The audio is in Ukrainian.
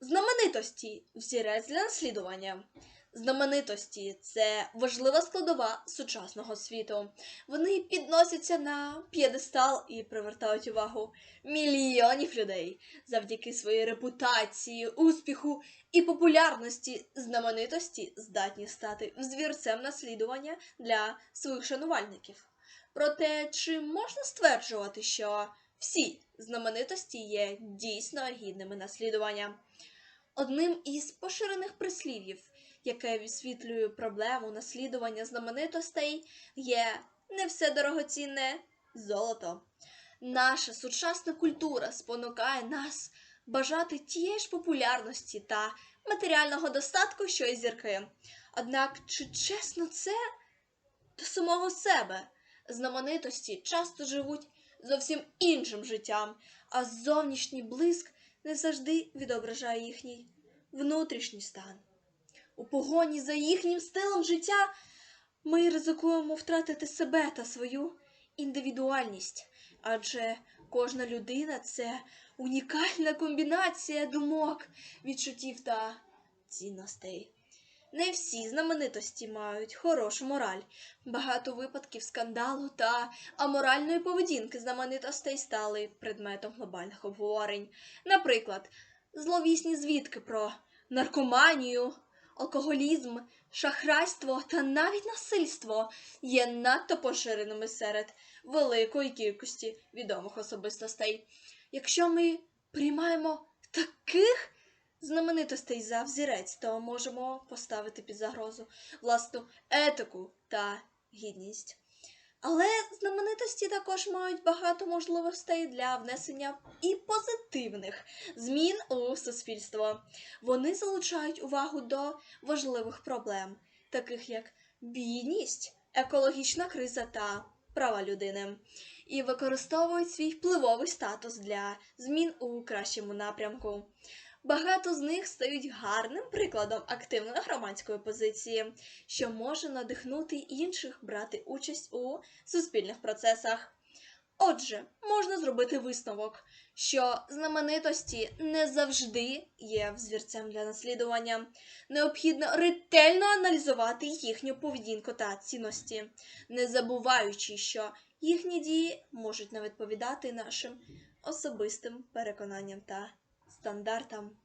Знаменитості взірець для наслідування. Знаменитості це важлива складова сучасного світу. Вони підносяться на п'єдестал і привертають увагу мільйонів людей завдяки своїй репутації, успіху і популярності. Знаменитості здатні стати взірцем наслідування для своїх шанувальників. Проте, чи можна стверджувати, що всі знаменитості є дійсно гідними наслідування? Одним із поширених прислів'їв, яке висвітлює проблему наслідування знаменитостей, є не все дорогоцінне золото. Наша сучасна культура спонукає нас бажати тієї ж популярності та матеріального достатку, що й зірки. Однак, чи чесно це до самого себе? Знаменитості часто живуть зовсім іншим життям, а зовнішній блиск не завжди відображає їхній внутрішній стан. У погоні за їхнім стилем життя ми ризикуємо втратити себе та свою індивідуальність, адже кожна людина це унікальна комбінація думок, відчуттів та цінностей. Не всі знаменитості мають хорошу мораль. Багато випадків скандалу та аморальної поведінки знаменитостей стали предметом глобальних обговорень. Наприклад, зловісні звідки про наркоманію, алкоголізм, шахрайство та навіть насильство є надто поширеними серед великої кількості відомих особистостей. Якщо ми приймаємо таких знаменитостей за взірець, то можемо поставити під загрозу власну етику та гідність. Але знаменитості також мають багато можливостей для внесення і позитивних змін у суспільство. Вони залучають увагу до важливих проблем, таких як бідність, екологічна криза та права людини, і використовують свій впливовий статус для змін у кращому напрямку. Багато з них стають гарним прикладом активної громадської позиції, що може надихнути інших брати участь у суспільних процесах. Отже, можна зробити висновок, що знаменитості не завжди є взірцем для наслідування. Необхідно ретельно аналізувати їхню поведінку та цінності, не забуваючи, що їхні дії можуть не відповідати нашим особистим переконанням та стандартам.